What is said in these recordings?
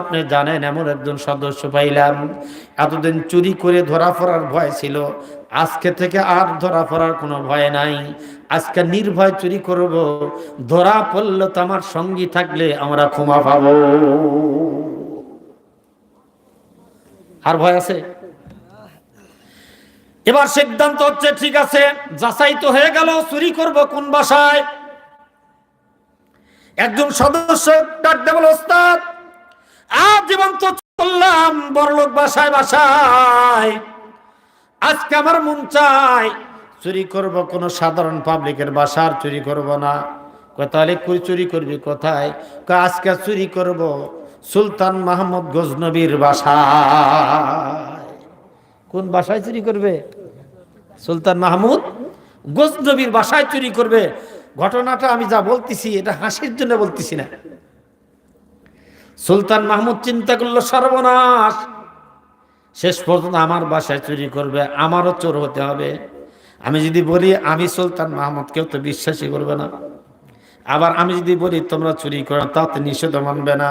আপনি জানেন, এমন একজন সদস্য পাইলাম, এতদিন চুরি করে ধরা পড়ার ভয় ছিল। আজকে থেকে আর ধরা পড়ার কোনো ভয় নাই। আজকে নির্ভয় চুরি করব, ধরা পড়লে তো আমার সঙ্গী থাকলে আমরা ক্ষমা পাবো। আর ভয় আছে? এবার সিদ্ধান্ত হচ্ছে, ঠিক আছে, যাচাই তো হয়ে গেল, চুরি করব কোন বাসায়? একজন সদস্য ডাক দেবল ওস্তাদ চললাম বড়লোক বাসায় বাসায়। আজকে আমার মন চাই চুরি করব কোন সাধারণ পাবলিকের বাসার, চুরি করব না। তাহলে চুরি করবি কোথায়? আজকে চুরি করব সুলতান মাহমুদ গজনবীর বাসায়। কোন বাসায় চুরি করবে? সুলতান মাহমুদ গজনবীর বাসায় চুরি করবে। ঘটনাটা আমি যা বলতেছি, এটা হাসির জন্য বলতেছি না। সুলতান মাহমুদ চিন্তা করল, সর্বনাশ! শেষ পর্যন্ত আমার বাসায় চুরি করবে, আমারও চোর হতে হবে। আমি যদি বলি, আমি সুলতান মাহমুদ, কেউ তো বিশ্বাসই করবে না। আবার আমি যদি বলি, তোমরা চুরি করো তাতে নিষেধ মানবে না।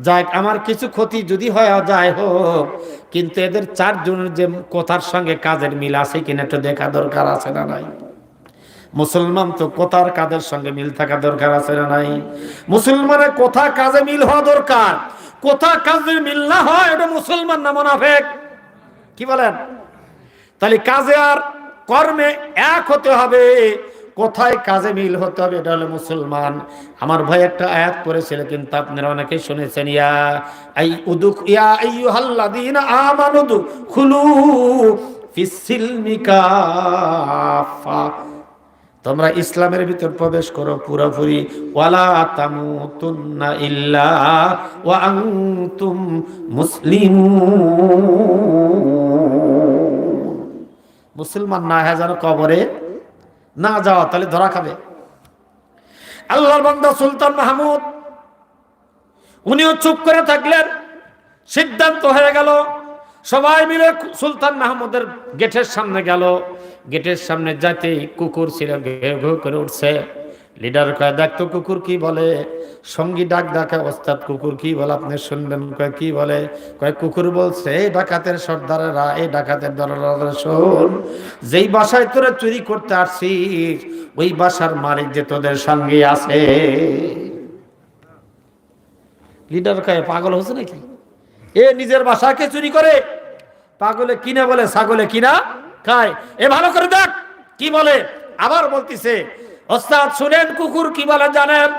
যাক, আমার কিছু ক্ষতি যদি হয় যায় হোক, কিন্তু এদের চারজনের যে কথার সঙ্গে কাজের মিল আছে কিনা একটু দেখা দরকার আছে না নাই? মুসলমান তো কোথার কাজের সঙ্গে মিল থাকা দরকার আছে না নাই? মুসলমানের কোথা কাজে মিল হওয়া দরকার। কোথা কাজে মিল না হয়, এটা মুসলমান না মোনাফেক? কি বলেন? তাহলে কাজে আর কর্মে এক হতে হবে, কোথায় কাজে মিল হতে হবে, এটা হলো মুসলমান। আমার ভাই একটা আয়াত করেছিল কিন্তু আপনারা অনেকে শুনেছেন, ইয়া আই উদুক, ইয়া আইয়ুহাল্লাযীনা আমানুদু খুলু ফিসসিলমি কাফা তোমরা ইসলামের ভিতর প্রবেশ করো পুরোপুরি। ওয়ালা তামুতুন্না ইল্লা মুসলমান না হ্যাঁ যেন কবরে না যাওয়া, তাহলে ধরা খাবে। আল্লাহর বান্দা সুলতান মাহমুদ, উনিও চুপ করে থাকলেন, সিদ্ধান্ত হয়ে গেল, সবাই মিলে সুলতান মাহমুদের গেটের সামনে গেল। গেটের সামনে যাতেই কুকুর ছিল ঘেউ ঘেউ করে উঠছে। লিডার কয় দেখতো কুকুর কি বলে? সঙ্গী ডাক ডাকা, ওস্তাদ, কুকুর কি বলে? আপনি শুনবেন? কয়, কি বলে? কয়, কুকুর বলছে, এই ডাকাতের সর্দারেরা, এই ডাকাতের দলারা শোন, যেই বাসায় তোরা চুরি করতে আসছিস, ওই বাসার মালিক যে তোদের সঙ্গে আছে। লিডার কয়, পাগল হচ্ছে নাকি? এ, নিজের বাসাকে চুরি করে পাগলে কিনা বলে, ছাগলে কিনা খায়। এ ভালো করে দেখ, কি বলে? আবার বলতিছে, ওস্তাদ শুনেন কুকুর কি বলে জানেন?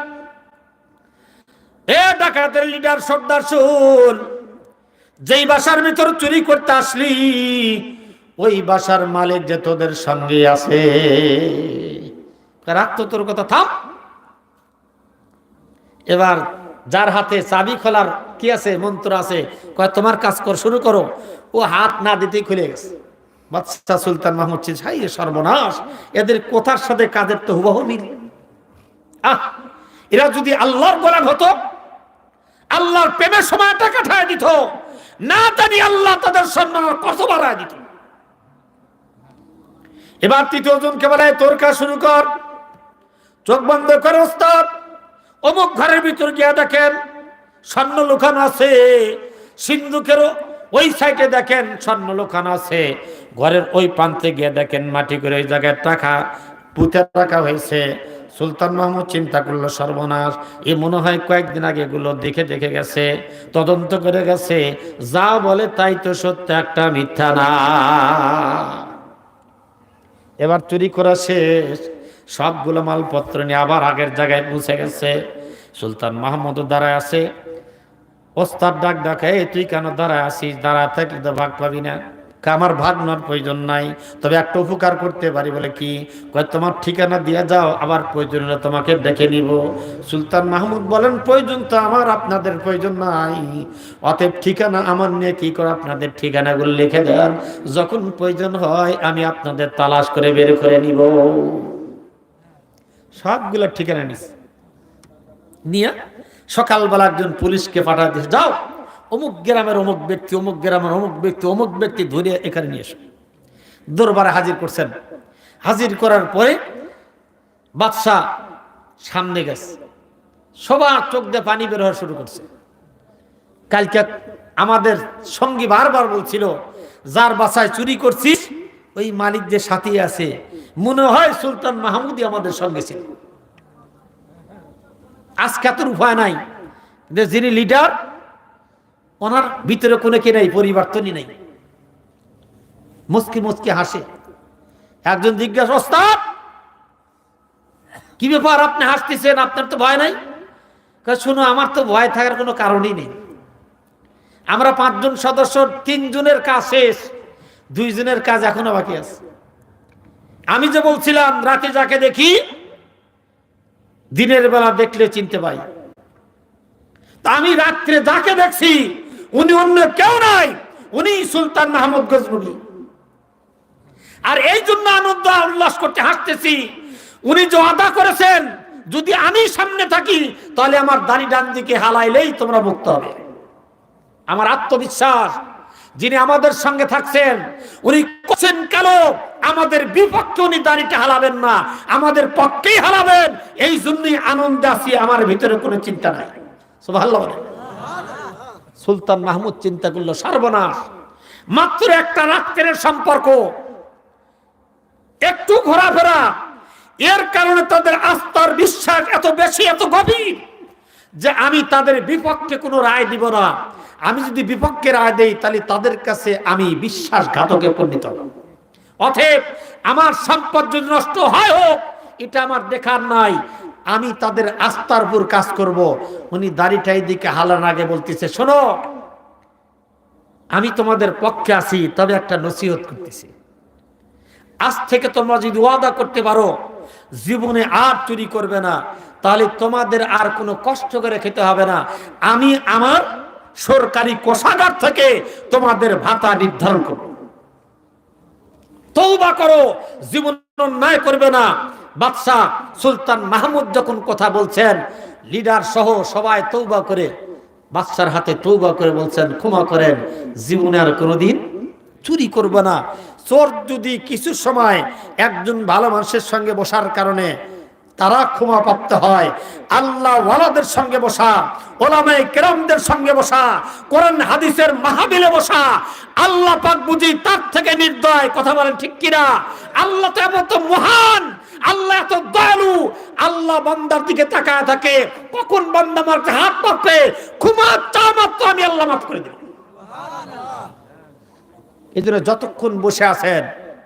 এ ডাকাতের লিডার সর্দার শুন, যেই বাসার ভিতর চুরি করতে আসলি, ওই বাসার মালিক যে তোদের সঙ্গে আছে। রাখ তো তোর কথা, থাম। এবার যার হাতে চাবি খোলার কি আছে, মন্ত্র আছে, কয়, তোমার কাজ কর, শুরু করো। ও হাত না দিতেই খুলে গেছে। বাদশাহ সুলতান মাহমুদ হাই রে সর্বনাশ, এদের কথার সাথে কাজের তো হুবাহু মিল? আহ, এরা যদি আল্লাহর গোলাম হতো, আল্লাহর প্রেমের সময়টা কাটায় দিত, না জানি আল্লাহ তাদের সম্মান কত বাড়ায় দিত। এবার তৃতীয় জনকে বলে তোর কাজ শুরু কর। চোখ বন্ধ করে ওস্তাদ। অমুক ঘরের ভিতর গিয়া দেখেন, স্বর্ণ লুকানো আছে, সিন্ধুকেরও ওই সাইডে দেখেন স্বর্ণ লুকানো আছে। ঘরের ওই প্রান্তে গিয়ে দেখেন মাটি করে ওই জায়গায় টাকা, পুঁতে রাখা হয়েছে। সুলতান মাহমুদ চিন্তা করল, সর্বনাশ। এ মনে হয় কয়েকদিন আগে এগুলো দেখে দেখে গেছে, তদন্ত করে গেছে। যা বলে তাই তো সত্য, একটা মিথ্যা না। এবার চুরি করা শেষ। সবগুলো মালপত্র নিয়ে আবার আগের জায়গায় পৌঁছে গেছে। সুলতান মাহমুদ দাঁড়ায় আছে। ওস্তাদ ডাক ডাকে, এই তুই কেন দাঁড়ায় আসিস দাঁড়ায় থাকলে তো ভাগ পাবি না। আমার ভাগ নেওয়ার প্রয়োজন নাই। তবে একটা উপকার করতে পারি। বলে কি? তোমার ঠিকানা দিয়ে যাও, আবার প্রয়োজন হলে তোমাকে ডেকে নিব। সুলতান মাহমুদ বলেন, প্রয়োজন তো আমার, আপনাদের প্রয়োজন নাই। অতএব ঠিকানা আমার নিয়ে কি করে? আপনাদের ঠিকানাগুলো লিখে দেন। যখন প্রয়োজন হয়, আমি আপনাদের তালাশ করে বের করে নিব। সবগুলো ঠিকানা নিস নিয়ে সকালবেলা একজন পুলিশকে পাঠা দিস যাও, অমুক গ্রামের অমুক ব্যক্তি, অমুক গ্রামের অমুক ব্যক্তি অমুক ব্যক্তি ধরে এখানে নিয়ে এসো। দরবারে হাজির করছেন। হাজির করার পরে বাদশাহ সামনে গেছে। সবার চোখ দিয়ে পানি বের হওয়া শুরু করছে। কালকে আমাদের সঙ্গী বারবার বলছিল, যার বাসায় চুরি করছিস, ওই মালিক যে সাথী আছে। মনে হয় সুলতান মাহমুদই আমাদের সঙ্গে ছিল। আজকে এত উপায় নাই। যিনি লিডার ওনার ভিতরে কোনো কে নাই, পরিবর্তনই নেই। মুসকি মুসকি হাসে। একজন জিজ্ঞাসা কি ব্যাপার আপনি হাসতেছেন? আপনার তো ভয় নাই? শুনো, আমার তো ভয় থাকার কোনো কারণই নেই। আমরা পাঁচজন সদস্য, তিনজনের কাজ শেষ, দুইজনের কাজ এখনও বাকি আছে। আমি যে বলছিলাম, রাতে যাকে দেখি দিনের বেলা দেখলে চিনতে পাই। আমি রাত্রে যাকে দেখছি, উনি অন্য কেউ নাই উনি সুলতান মাহমুদ গজনবী আর এই জন্য আনন্দ উল্লাস করতে হাসতেছি, উনি যে আদা করেছেন, যদি আমি সামনে থাকি, তাহলে আমার দাড়ি ডান দিকে হালাইলেই তোমরা মুক্ত হবে। আমার আত্মবিশ্বাস যিনি আমাদের সঙ্গে থাকছেন, উনি কোচেন কেন? আমাদের বিপক্ষে উনি দাড়িটা হালাবেন না, আমাদের পক্ষেই হালাবেন। এই জন্যই আনন্দ আছি, আমার ভিতরে কোনো চিন্তা নাই। সুলতান মাহমুদ চিন্তা করল, সর্বনাশ। মাত্র একটা রাত্রের সম্পর্ক। একটু ঘোরাফেরা। এর কারণে তাদের আস্থার বিশ্বাস এত বেশি, এত গভীর যে আমি তাদের বিপক্ষে কোনো রায় দিব না। আমি যদি বিপক্ষে রায় দেই, তাহলে তাদের কাছে আমি বিশ্বাসঘাতকে পরিণত হব। অতএব আমার সম্পদ যদি নষ্ট হয় হোক, এটা আমার দেখার নাই। আমি তাদের আস্থার উপর কাজ করব। উনি দাড়িটাই দিকে হালান আগে বলতেছে, শোনো, আমি তোমাদের পক্ষে আছি, তবে একটা নসিহত করতেছি। আজ থেকে তোমরা যদি ওয়াদা করতে পারো, জীবনে আর চুরি করবে না, তাহলে তোমাদের আর কোনো কষ্ট করে খেতে হবে না। আমি আমার সরকারি কোষাগার থেকে তোমাদের ভাতা নির্ধারণ করব তৌবা করো, জীবন অন্যায় করবে না। বাদশাহ সুলতান মাহমুদ যখন কথা বলছেন, লিডার সহ সবাই তৌবা করে, বাদশার হাতে তৌবা করে বলছেন, ক্ষমা করেন, জীবনে আর কোনোদিন চুরি করবে না। চোর যদি কিছু সময় একজন ভালো মানুষের সঙ্গে বসার কারণে তারা ক্ষমা প্রাপ্ত হয়। আল্লাহ ওয়ালাদের সঙ্গে বসা ওলামে কেরামদের সঙ্গে বসা কোরআন হাদিসের মাহাবিলে বসা আল্লাহ পাক বুঝি তার থেকে নির্দয়। কথা বলেন ঠিক কিনা? আল্লাহ তো এমন তো মহান আল্লাহ এত দয়ালু। আল্লাহ বান্দার দিকে তাকায় থাকে কখন বান্দা আমার হাত পাবে ক্ষমা চা মাত্র আমি আল্লাহ মাফ করে দেব এই জন্য যতক্ষণ বসে আছেন